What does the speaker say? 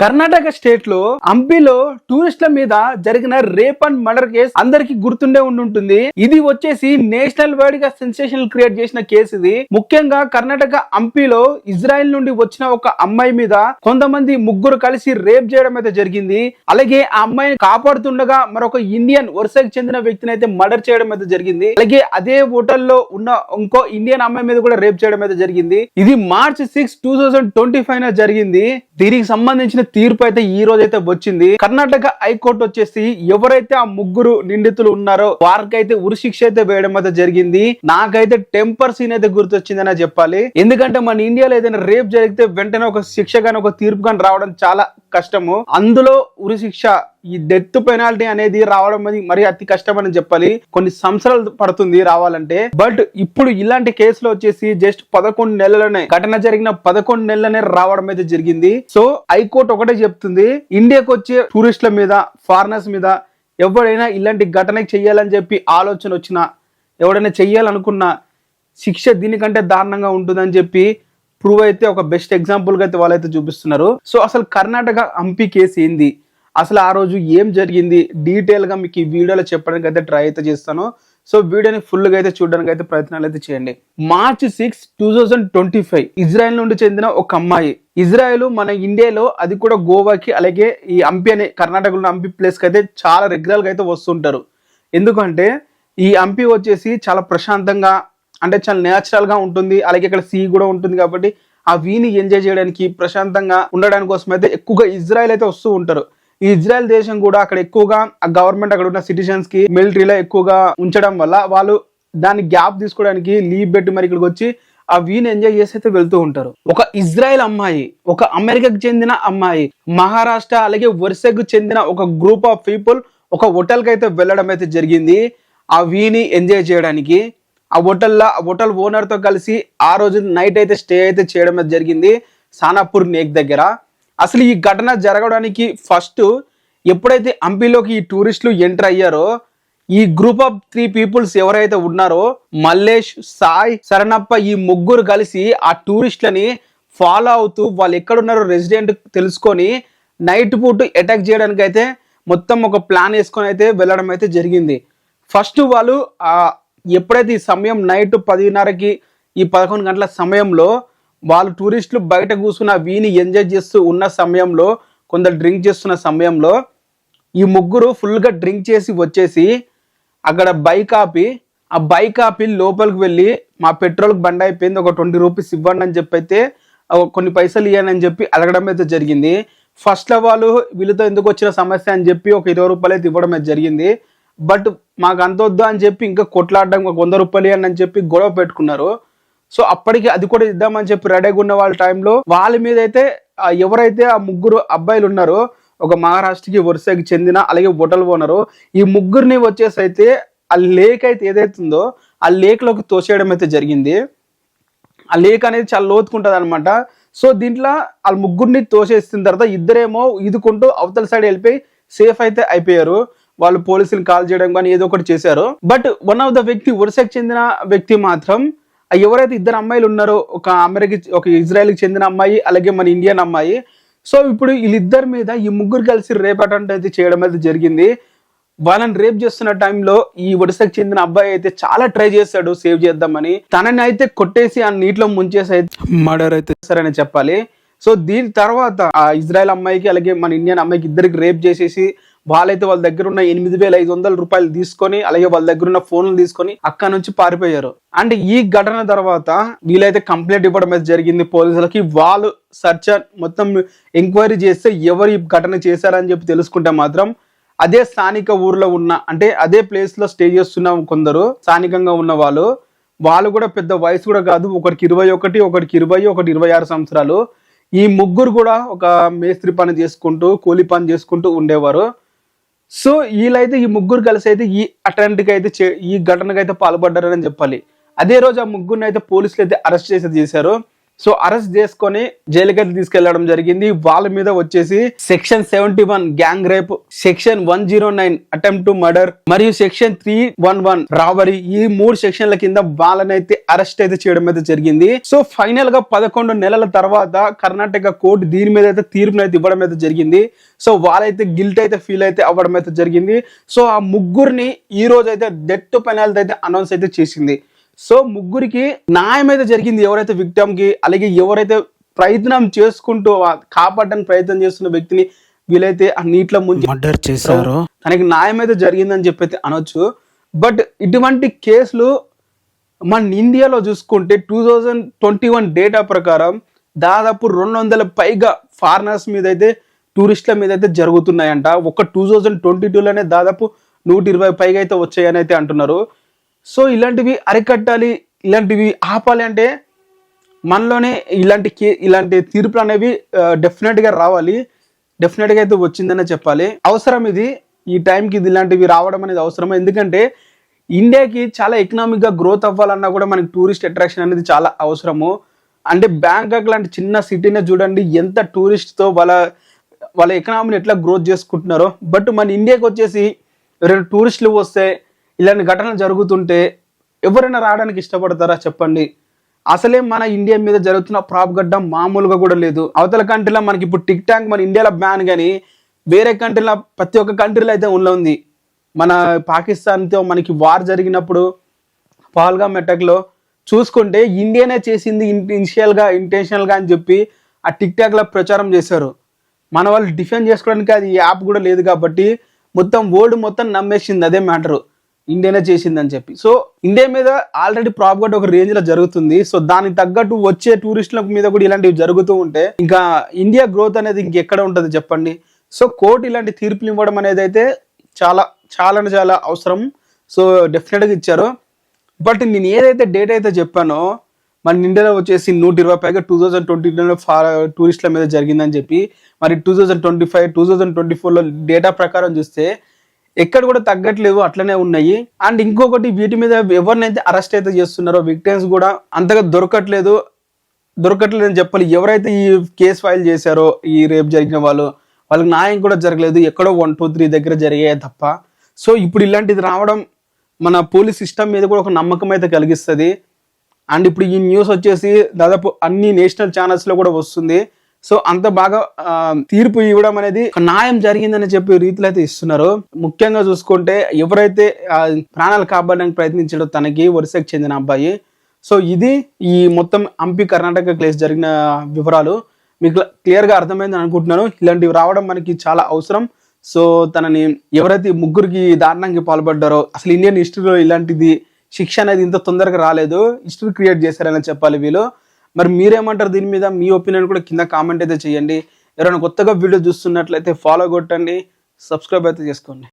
కర్ణాటక స్టేట్లో హంపీలో టూరిస్టుల మీద జరిగిన రేప్ అండ్ మర్డర్ కేసు అందరికి గుర్తుండే ఉండుంటుంది. ఇది వచ్చేసి నేషనల్ వైడ్గా సెన్సేషన్ క్రియేట్ చేసిన కేసు ఇది. ముఖ్యంగా కర్ణాటక హంపీలో ఇజ్రాయెల్ నుండి వచ్చిన ఒక అమ్మాయి మీద కొంతమంది ముగ్గురు కలిసి రేప్ చేయడం అయితే జరిగింది. అలాగే ఆ అమ్మాయిని కాపాడుతుండగా మరొక ఇండియన్ వరుసకు చెందిన వ్యక్తిని అయితే మర్డర్ చేయడం అయితే జరిగింది. అలాగే అదే హోటల్లో ఉన్న ఇంకో ఇండియన్ అమ్మాయి మీద కూడా రేప్ చేయడం అయితే జరిగింది. ఇది March six two thousand twenty five జరిగింది. దీనికి సంబంధించిన తీర్పు అయితే ఈ రోజు అయితే వచ్చింది. కర్ణాటక హైకోర్టు వచ్చేసి ఎవరైతే ఆ ముగ్గురు నిందితులు ఉన్నారో వారికైతే ఉరిశిక్ష అయితే వేయడం అయితే జరిగింది. నాకైతే టెంపర్ సీన్ అయితే గుర్తొచ్చిందనే చెప్పాలి. ఎందుకంటే మన ఇండియాలో ఏదైనా రేప్ జరిగితే వెంటనే ఒక శిక్ష కానీ ఒక తీర్పు కానీ రావడం చాలా కష్టము. అందులో ఉరిశిక్ష ఈ డెత్ పెనాల్టీ అనేది రావడం అనేది మరి అతి కష్టం అని చెప్పాలి. కొన్ని సంవత్సరాలు పడుతుంది రావాలంటే. బట్ ఇప్పుడు ఇలాంటి కేసులో వచ్చేసి జస్ట్ పదకొండు నెలలనే ఘటన జరిగిన పదకొండు నెలలనే రావడం అయితే జరిగింది. సో హైకోర్టు ఒకటే చెప్తుంది. ఇండియాకి వచ్చే టూరిస్టుల మీద ఫారినర్స్ మీద ఎవరైనా ఇలాంటి ఘటన చెయ్యాలని చెప్పి ఆలోచన వచ్చినా ఎవడైనా చెయ్యాలనుకున్నా శిక్ష దీనికంటే దారుణంగా ఉంటుందని చెప్పి ప్రూవ్ అయితే ఒక బెస్ట్ ఎగ్జాంపుల్గా అయితే వాళ్ళైతే చూపిస్తున్నారు. సో అసలు కర్ణాటక హంపి కేసు ఏంది? అసలు ఆ రోజు ఏం జరిగింది? డీటెయిల్గా మీకు ఈ వీడియోలో చెప్పడానికి అయితే ట్రై అయితే చేస్తాను. సో వీడియోని ఫుల్గా అయితే చూడడానికి అయితే ప్రయత్నాలు అయితే చేయండి. March six two thousand twenty five Israel నుండి చెందిన ఒక అమ్మాయి. ఇజ్రాయెల్ మన ఇండియాలో అది కూడా గోవాకి అలాగే ఈ హంపి అనే కర్ణాటకలో హంపి ప్లేస్కి అయితే చాలా రెగ్యులర్గా అయితే వస్తుంటారు. ఎందుకంటే ఈ హంపి వచ్చేసి చాలా ప్రశాంతంగా అంటే చాలా న్యాచురల్గా ఉంటుంది. అలాగే ఇక్కడ సీ కూడా ఉంటుంది కాబట్టి ఆ వీని ఎంజాయ్ చేయడానికి ప్రశాంతంగా ఉండడానికి కోసం అయితే ఎక్కువగా ఇజ్రాయెల్ అయితే వస్తూ ఉంటారు. ఈ ఇజ్రాయెల్ దేశం కూడా అక్కడ ఎక్కువగా ఆ గవర్నమెంట్ అక్కడ ఉన్న సిటిజన్స్కి మిలిటరీలో ఎక్కువగా ఉంచడం వల్ల వాళ్ళు దాన్ని గ్యాప్ తీసుకోవడానికి లీవ్ పెట్టి మరి ఇక్కడికి వచ్చి ఆ వీని ఎంజాయ్ చేసి అయితే వెళ్తూ ఉంటారు. ఒక ఇజ్రాయెల్ అమ్మాయి ఒక అమెరికాకు చెందిన అమ్మాయి మహారాష్ట్ర అలాగే ఒరిస్సాకు చెందిన ఒక గ్రూప్ ఆఫ్ పీపుల్ ఒక హోటల్కి అయితే వెళ్ళడం అయితే జరిగింది. ఆ వీని ఎంజాయ్ చేయడానికి ఆ హోటల్లో ఆ హోటల్ ఓనర్తో కలిసి ఆ రోజు నైట్ అయితే స్టే అయితే చేయడం అయితే జరిగింది. సానాపూర్ నేక్ దగ్గర. అసలు ఈ ఘటన జరగడానికి ఫస్ట్ ఎప్పుడైతే హంపీలోకి ఈ టూరిస్టులు ఎంటర్ అయ్యారో ఈ గ్రూప్ ఆఫ్ త్రీ పీపుల్స్ ఎవరైతే ఉన్నారో మల్లేష్ సాయ్ శరణప్ప ఈ ముగ్గురు కలిసి ఆ టూరిస్టులని ఫాలో అవుతూ వాళ్ళు ఎక్కడున్నారో రెసిడెంట్ తెలుసుకొని నైట్ పూట అటాక్ చేయడానికి అయితే మొత్తం ఒక ప్లాన్ వేసుకొని అయితే వెళ్ళడం అయితే జరిగింది. ఫస్ట్ వాళ్ళు ఎప్పుడైతే ఈ సమయం నైట్ పదిన్నరకి ఈ పదకొండు గంటల సమయంలో వాళ్ళు టూరిస్టులు బయట కూర్చున్న వీని ఎంజాయ్ చేస్తూ ఉన్న సమయంలో కొందరు డ్రింక్ చేస్తున్న సమయంలో ఈ ముగ్గురు ఫుల్గా డ్రింక్ చేసి వచ్చేసి అక్కడ బైక్ ఆపి ఆ బైక్ ఆపి లోపలికి వెళ్ళి మా పెట్రోల్కి బండి అయిపోయింది ఒక ట్వంటీ రూపీస్ ఇవ్వండి అని చెప్పి అయితే కొన్ని పైసలు ఇవ్వనని అని చెప్పి అడగడం అయితే జరిగింది. ఫస్ట్లో వాళ్ళు వీళ్ళతో ఎందుకు వచ్చిన సమస్య అని చెప్పి ఒక ఇరవై రూపాయలు అయితే ఇవ్వడం అయితే జరిగింది. బట్ మాకు అంత వద్దు అని చెప్పి ఇంకా కొట్లాడడం ఒక వంద రూపాయలు ఇవ్వండి అని చెప్పి గొడవ పెట్టుకున్నారు. సో అప్పటికి అది కూడా ఇద్దామని చెప్పి రెడీగా ఉన్న వాళ్ళ టైంలో వాళ్ళ మీద అయితే ఎవరైతే ఆ ముగ్గురు అబ్బాయిలు ఉన్నారో ఒక మహారాష్ట్రకి వరుసకి చెందిన అలాగే హోటల్ ఓనరు ఈ ముగ్గురిని వచ్చేసి అయితే ఆ లేక్ అయితే ఏదైతుందో ఆ లేక్లోకి తోసేయడం అయితే జరిగింది. ఆ లేక్ అనేది చాలా లోతుకుంటుంది అనమాట సో దీంట్లో వాళ్ళ ముగ్గురిని తోసేసిన తర్వాత ఇద్దరేమో ఇదుకుంటూ అవతల సైడ్ వెళ్ళిపోయి సేఫ్ అయితే అయిపోయారు. వాళ్ళు పోలీసులు కాల్ చేయడం కానీ ఏదో ఒకటి చేశారు. బట్ వన్ ఆఫ్ ద వ్యక్తి వరుసకి చెందిన వ్యక్తి మాత్రం ఎవరైతే ఇద్దరు అమ్మాయిలు ఉన్నారో ఒక అమెరికా ఒక ఇజ్రాయెల్కి చెందిన అమ్మాయి అలాగే మన ఇండియన్ అమ్మాయి సో ఇప్పుడు వీళ్ళిద్దరి మీద ఈ ముగ్గురు కలిసి రేప్ అటెంప్ట్ అయితే చేయడం అయితే జరిగింది. వాళ్ళని రేప్ చేస్తున్న టైంలో ఈ ఒడిశాకి చెందిన అబ్బాయి అయితే చాలా ట్రై చేశాడు సేవ్ చేద్దామని. తనని అయితే కొట్టేసి ఆ నీటిలో ముంచేసి అయితే మర్డర్ అయితే చేస్తారని చెప్పాలి. సో దీని తర్వాత ఆ ఇజ్రాయెల్ అమ్మాయికి అలాగే మన ఇండియన్ అమ్మాయికి ఇద్దరికి రేప్ చేసేసి వాళ్ళైతే వాళ్ళ దగ్గర ఉన్న ఎనిమిది వేల ఐదు వందల రూపాయలు తీసుకొని అలాగే వాళ్ళ దగ్గర ఉన్న ఫోన్లు తీసుకొని అక్కడ నుంచి పారిపోయారు. అండ్ ఈ ఘటన తర్వాత వీళ్ళైతే కంప్లైంట్ ఇవ్వడం అయితే జరిగింది పోలీసులకి. వాళ్ళు సర్చ్ మొత్తం ఎంక్వైరీ చేస్తే ఎవరు ఈ ఘటన చేశారని చెప్పి తెలుసుకుంటే మాత్రం అదే స్థానిక ఊర్లో ఉన్న అంటే అదే ప్లేస్లో స్టే చేస్తున్న కొందరు స్థానికంగా ఉన్న వాళ్ళు వాళ్ళు కూడా పెద్ద వయసు కూడా కాదు ఒకరికి ఇరవై ఒకటి ఒకరికి ఇరవై ఒకటి ఇరవై ఆరు సంవత్సరాలు. ఈ ముగ్గురు కూడా ఒక మేస్త్రి పని చేసుకుంటూ కూలి పని చేసుకుంటూ ఉండేవారు. సో వీళ్ళైతే ఈ ముగ్గురు కలిసి అయితే ఈ అటెంప్ట్కి అయితే చే- ఈ ఘటనకు అయితే పాల్పడ్డారని చెప్పాలి. అదే రోజు ఆ ముగ్గురిని అయితే పోలీసులు అయితే అరెస్ట్ చేసి చేశారు. సో అరెస్ట్ చేసుకొని జైలుకైతే తీసుకెళ్ళడం జరిగింది. వాళ్ళ మీద వచ్చేసి section seventy one gang rape section one zero nine attempt to murder మరియు section three one one robbery ఈ మూడు సెక్షన్ల కింద వాళ్ళనైతే అరెస్ట్ అయితే చేయడం అయితే జరిగింది. సో ఫైనల్గా పదకొండు నెలల తర్వాత కర్ణాటక కోర్టు దీని మీద అయితే తీర్పును అయితే ఇవ్వడం అయితే జరిగింది. సో వాళ్ళైతే గిల్ట్ అయితే ఫీల్ అయితే అవ్వడం అయితే జరిగింది. సో ఆ ముగ్గురిని ఈ రోజు అయితే డెత్ పెనాల్టీ అయితే అనౌన్స్ అయితే చేసింది. సో ముగ్గురికి న్యాయం అయితే జరిగింది. ఎవరైతే విక్టమ్కి అలాగే ఎవరైతే ప్రయత్నం చేసుకుంటూ కాపాడడానికి ప్రయత్నం చేస్తున్న వ్యక్తిని వీలైతే ఆ నీటిలో ముంచి మర్డర్ చేశారు. తనకి న్యాయం అయితే జరిగిందని చెప్పి అనొచ్చు. బట్ ఇటువంటి కేసులు మన ఇండియాలో చూసుకుంటే two thousand twenty one data ప్రకారం దాదాపు రెండు వందల పైగా ఫారినర్స్ మీద అయితే టూరిస్టుల మీద అయితే జరుగుతున్నాయంట. ఒక టూ థౌజండ్ ట్వంటీ టూలోనే దాదాపు నూట ఇరవై పైగా అయితే వచ్చాయని అయితే అంటున్నారు. సో ఇలాంటివి అరికట్టాలి ఇలాంటివి ఆపాలి అంటే మనలోనే ఇలాంటి కే ఇలాంటి తీర్పులు అనేవి డెఫినెట్గా రావాలి. డెఫినెట్గా అయితే వచ్చిందనే చెప్పాలి. అవసరం ఇది. ఈ టైంకి ఇది ఇలాంటివి రావడం అనేది అవసరం ఎందుకంటే ఇండియాకి చాలా ఎకనామిక్గా గ్రోత్ అవ్వాలన్నా కూడా మనకి టూరిస్ట్ అట్రాక్షన్ అనేది చాలా అవసరము. అంటే బ్యాంకాక్ లాంటి చిన్న సిటీనే చూడండి ఎంత టూరిస్ట్తో వాళ్ళ వాళ్ళ ఎకనామీని ఎట్లా గ్రోత్ చేసుకుంటున్నారో. బట్ మన ఇండియాకి వచ్చేసి రెండు టూరిస్టులు వస్తే ఇలాంటి ఘటనలు జరుగుతుంటే ఎవరైనా రావడానికి ఇష్టపడతారా చెప్పండి. అసలే మన ఇండియా మీద జరుగుతున్న ప్రాప్ గడ్డ మామూలుగా కూడా లేదు. అవతల కంట్రీలో మనకి ఇప్పుడు టిక్ టాక్ మన ఇండియాలో బ్యాన్ కానీ వేరే కంట్రీలో ప్రతి ఒక్క కంట్రీలో అయితే ఉంది. మన పాకిస్తాన్తో మనకి వార్ జరిగినప్పుడు పాల్గామ్ అటాక్లో చూసుకుంటే ఇండియానే చేసింది ఇనిషియల్ ఇంటెన్షనల్గా అని చెప్పి ఆ టిక్ టాక్ ప్రచారం చేశారు. మన వాళ్ళు డిఫెండ్ చేసుకోవడానికి అది యాప్ కూడా లేదు కాబట్టి మొత్తం వరల్డ్ మొత్తం నమ్మేసింది అదే మ్యాటరు. ఇండియానే చేసిందని చెప్పి. సో ఇండియా మీద ఆల్రెడీ ప్రాపర్గా ఒక రేంజ్లో జరుగుతుంది. సో దానికి తగ్గట్టు వచ్చే టూరిస్టుల మీద కూడా ఇలాంటివి జరుగుతూ ఉంటే ఇంకా ఇండియా గ్రోత్ అనేది ఇంకెక్కడ ఉంటుంది చెప్పండి? సో కోర్టు ఇలాంటి తీర్పులు ఇవ్వడం అనేది అయితే చాలా చాలా చాలా అవసరం. సో డెఫినెట్గా ఇచ్చారు. బట్ నేను ఏదైతే డేట్ అయితే చెప్పానో మన ఇండియాలో వచ్చేసి నూట ఇరవై పైగా టూ థౌజండ్ ట్వంటీ టూరిస్టుల మీద జరిగిందని చెప్పి మరి two thousand twenty five two thousand twenty ఫోర్లో డేటా ప్రకారం చూస్తే ఎక్కడ కూడా తగ్గట్లేదు అట్లనే ఉన్నాయి. అండ్ ఇంకొకటి వీటి మీద ఎవరినైతే అరెస్ట్ అయితే చేస్తున్నారో విక్టిమ్స్ కూడా అంతగా దొరకట్లేదు. దొరకట్లేదు అని చెప్పాలి. ఎవరైతే ఈ కేసు ఫైల్ చేశారో ఈ రేప్ జరిగిన వాళ్ళు వాళ్ళకి న్యాయం కూడా జరగలేదు. ఎక్కడో వన్ టూ త్రీ దగ్గర జరిగాయి తప్ప. సో ఇప్పుడు ఇలాంటిది రావడం మన పోలీస్ సిస్టమ్ మీద కూడా ఒక నమ్మకం అయితే కలిగిస్తుంది. అండ్ ఇప్పుడు ఈ న్యూస్ వచ్చేసి దాదాపు అన్ని నేషనల్ ఛానల్స్లో కూడా వస్తుంది. సో అంత బాగా తీర్పు ఇవ్వడం అనేది న్యాయం జరిగిందని చెప్పి రీతిలో అయితే ఇస్తున్నారు. ముఖ్యంగా చూసుకుంటే ఎవరైతే ప్రాణాలు కాపాడడానికి ప్రయత్నించాడో తనకి వరుసకు చెందిన అబ్బాయి. సో ఇది ఈ మొత్తం హంపి కర్ణాటక ప్లేస్ జరిగిన వివరాలు. మీకు క్లియర్గా అర్థమైందని అనుకుంటున్నాను. ఇలాంటివి రావడం మనకి చాలా అవసరం. సో తనని ఎవరైతే ముగ్గురికి దారుణంగా పాల్పడ్డారో అసలు ఇండియన్ హిస్టరీలో ఇలాంటిది శిక్ష అనేది ఇంత తొందరగా రాలేదు. హిస్టరీ క్రియేట్ చేశారని చెప్పాలి వీళ్ళు. మరి మీరేమంటారు దీని మీద? మీ ఒపీనియన్ కూడా కింద కామెంట్ అయితే చేయండి. ఎవరైనా కొత్తగా వీడియో చూస్తున్నట్లయితే ఫాలో కొట్టండి. సబ్స్క్రైబ్ అయితే చేసుకోండి.